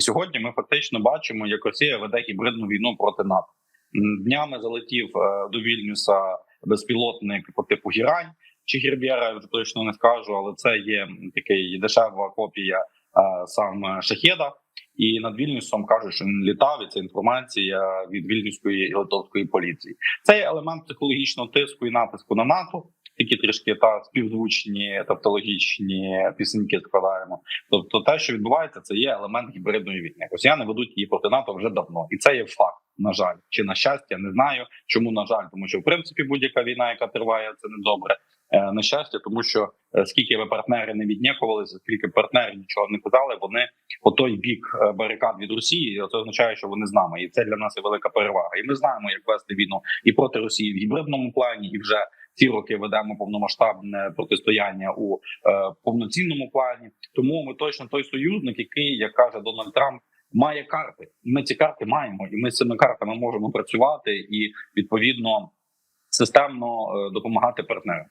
Сьогодні ми фактично бачимо, як Росія веде гібридну війну проти НАТО. Днями залетів е, до Вільнюса безпілотник по типу Гірань чи Гірбєра, вже точно не скажу, але це є такий дешева копія е, сам Шахеда. І над Вільнюсом кажуть, що він літав. І це інформація від вільнюської і литовської поліції. Це є елемент психологічного тиску і натиску на НАТО. Такі трішки та співзвучні тавтологічні пісеньки складаємо. Тобто, те, що відбувається, це є елемент гібридної війни. Росіяни ведуть її проти НАТО вже давно, і це є факт. На жаль, чи на щастя, не знаю. Чому на жаль, тому що в принципі будь-яка війна, яка триває, це не добре. Е, На щастя, тому що е, скільки ви партнери не віднякувалися, скільки партнери нічого не казали, вони по той бік е, барикад від Росії. Це означає, що вони з нами, і це для нас є велика перевага. І ми знаємо, як вести війну і проти Росії в гібридному плані, і вже ці роки ведемо повномасштабне протистояння у е, повноцінному плані. Тому ми точно той союзник, який, як каже Дональд Трамп, має карти. Ми ці карти маємо, і ми з цими картами можемо працювати і відповідно системно е, допомагати партнерам.